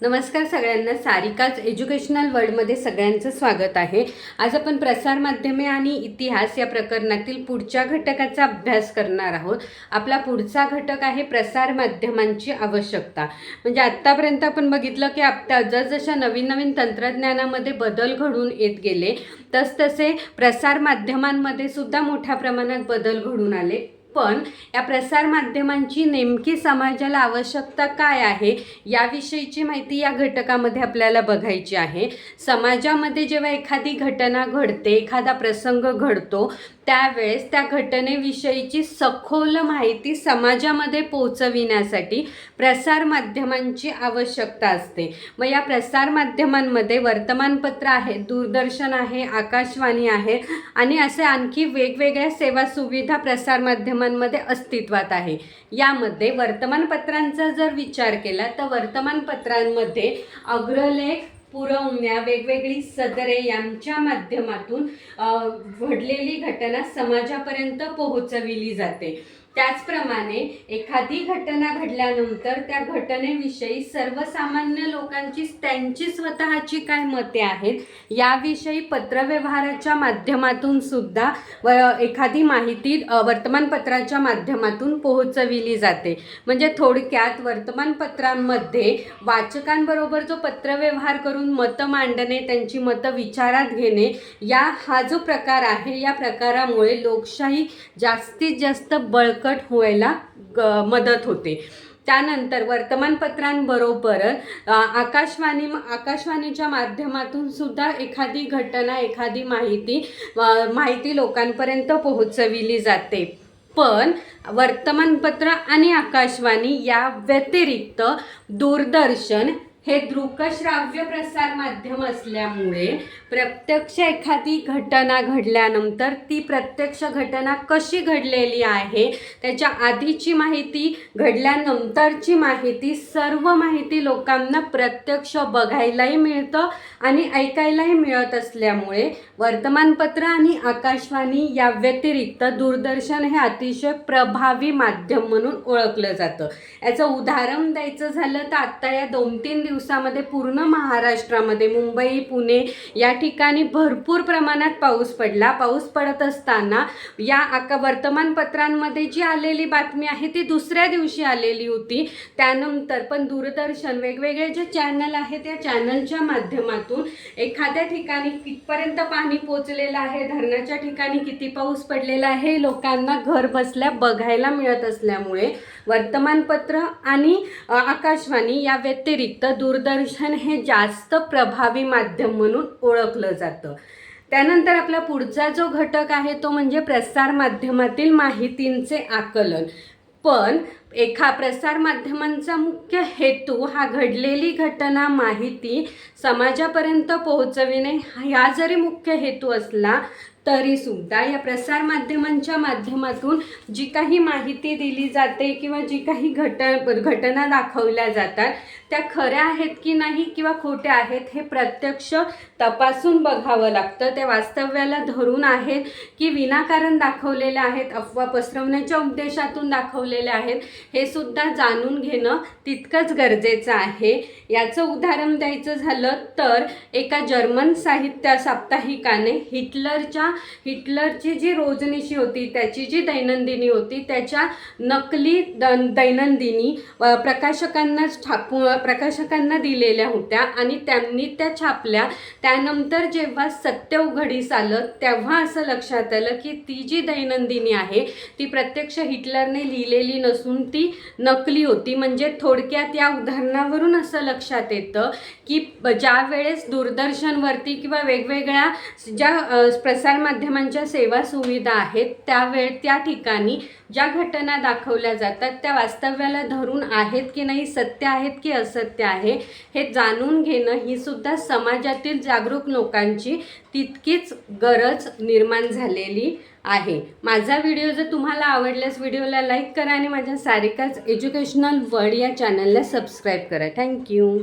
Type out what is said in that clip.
नमस्कार सगळ्यांना. सारिकाच एज्युकेशनल वर्ल्डमध्ये सगळ्यांचं स्वागत आहे. आज आपण प्रसारमाध्यमे आणि इतिहास या प्रकरणातील पुढच्या घटकाचा अभ्यास करणार आहोत. आपला पुढचा घटक आहे प्रसारमाध्यमांची आवश्यकता. म्हणजे आत्तापर्यंत आपण बघितलं की आता जसजशा नवीन नवीन तंत्रज्ञानामध्ये बदल घडून येत गेले तसतसे प्रसारमाध्यमांमध्ये सुद्धा मोठ्या प्रमाणात बदल घडून आले. पण या प्रसारमाध्यमांची नेमकी समाजाला आवश्यकता काय आहे याविषयीची माहिती या घटकामध्ये आपल्याला बघायची आहे. समाजामध्ये जेव्हा एखादी घटना घडते एखादा प्रसंग घडतो त्यावेळेस त्या घटनेविषयीची सखोल माहिती समाजामध्ये पोहोचविण्यासाठी प्रसारमाध्यमांची आवश्यकता असते. मग या प्रसारमाध्यमांमध्ये वर्तमानपत्र आहे दूरदर्शन आहे आकाशवाणी आहे आणि असे आणखी वेगवेगळ्या सेवा सुविधा प्रसारमाध्यमांमध्ये अस्तित्वात आहे. यामध्ये वर्तमानपत्रांचा जर विचार केला तर वर्तमानपत्रांमध्ये अग्रलेख पुरवण्या वेगवेगळी सदरे यांच्या माध्यमातून घडलेली घटना समाजापर्यंत पोहोचविली जाते. त्याचप्रमाणे एखादी घटना घडल्यानंतर त्या घटनेविषयी सर्वसामान्य लोकांची त्यांची स्वतःची काय मते आहेत याविषयी पत्रव्यवहाराच्या माध्यमातून सुद्धा व एखादी माहिती वर्तमानपत्राच्या माध्यमातून पोहोचविली जाते. म्हणजे थोडक्यात वर्तमानपत्रांमध्ये वाचकांबरोबर जो पत्रव्यवहार करून मतं मांडणे त्यांची मतं विचारात घेणे या हा जो प्रकार आहे या प्रकारामुळे लोकशाही जास्तीत जास्त बळकट व्हायला ग- मदत होते. त्यानंतर वर्तमानपत्रांबरोबर आकाशवाणी आकाशवाणीच्या माध्यमातून सुद्धा एखादी घटना एखादी माहिती माहिती लोकांपर्यंत पोहोचविली जाते. पण वर्तमानपत्र आणि आकाशवाणी या व्यतिरिक्त दूरदर्शन हे दृकश्राव्य प्रसार माध्यम असल्यामुळे प्रत्यक्ष एखादी घटना घडल्यानंतर ती प्रत्यक्ष घटना कशी घडलेली आहे त्याच्या आधीची माहिती घडल्यानंतरची माहिती सर्व माहिती लोकांना प्रत्यक्ष बघायलाही मिळतं आणि ऐकायलाही मिळत असल्यामुळे वर्तमानपत्र आणि आकाशवाणी या व्यतिरिक्त दूरदर्शन हे अतिशय प्रभावी माध्यम म्हणून ओळखलं जातं. याचं उदाहरण द्यायचं झालं तर आत्ता या दोन तीन दिवसामध्ये पूर्ण महाराष्ट्रामध्ये मुंबई पुणे या ठिकाणी भरपूर प्रमाणात पाऊस पडला. पाऊस पडत असताना या आका वर्तमानपत्रांमध्ये जी आलेली बातमी आहे ती दुसऱ्या दिवशी आलेली होती. त्यानंतर पण दूरदर्शन वेगवेगळे जे चॅनल आहेत त्या चॅनलच्या माध्यमातून एखाद्या ठिकाणी कितपर्यंत पाणी पोचलेलं आहे धरणाच्या ठिकाणी किती पाऊस पडलेला आहे लोकांना घर बसल्या बघायला मिळत असल्यामुळे वर्तमानपत्र आणि आकाशवाणी या व्यतिरिक्त दूरदर्शन हे जास्त प्रभावी माध्यम म्हणून ओळखलं जातं. त्यानंतर आपला पुढचा जो घटक आहे तो म्हणजे प्रसार माध्यमातील माहितींचे आकलन. पण एका प्रसार माध्यमांचा मुख्य हेतू हा घडलेली घटना माहिती समाजापर्यंत पोहोचविणे ह्या जरी मुख्य हेतू असला तरी सुद्धा या प्रसार माध्यमांच्या माध्यमातून जी काही माहिती दिली जाते किंवा जी काही घट घटना दाखवल्या जातात त्या खऱ्या आहेत की नाही किंवा खोट्या आहेत हे प्रत्यक्ष तपासून बघावं लागतं. ते वास्तव्याला धरून आहेत की विनाकारण दाखवलेल्या आहेत अफवा पसरवण्याच्या उद्देशातून दाखवलेल्या आहेत हे सुद्धा जाणून घेणं तितकंच गरजेचं आहे. याचं उदाहरण द्यायचं झालं तर एका जर्मन साहित्य साप्ताहिकाने हिटलरच्या हिटलरची जी रोजनिशी होती त्याची जी दैनंदिनी होती त्याच्या नकली द दैनंदिनी प्रकाशकांना छापू प्रकाशकांना दिलेल्या होत्या आणि त्यांनी त्या छापल्या. त्यानंतर जेव्हा सत्य उघडीस आलं तेव्हा असं लक्षात आलं की ती जी दैनंदिनी आहे ती प्रत्यक्ष हिटलरने लिहिलेली नसून ती नकली होती. म्हणजे थोडक्यात या उदाहरणावरून असं लक्षात येतं की ज्या वेळेस दूरदर्शनवरती किंवा वेगवेगळ्या ज्या प्रसार प्रसारमाध्यमांच्या सेवा सुविधा आहेत त्यावेळ त्या ठिकाणी ज्या घटना दाखवल्या जातात त्या वास्तव्याला धरून आहेत की नाही सत्य आहेत की असत्य आहे हे जाणून घेणं ही सुद्धा समाजातील जागरूक लोकांची तितकीच गरज निर्माण झालेली आहे. माझा व्हिडिओ जर तुम्हाला आवडल्यास व्हिडिओला लाईक करा आणि माझ्या सारिकाच एज्युकेशनल वर्ड या चॅनलला सबस्क्राईब करा. थँक्यू.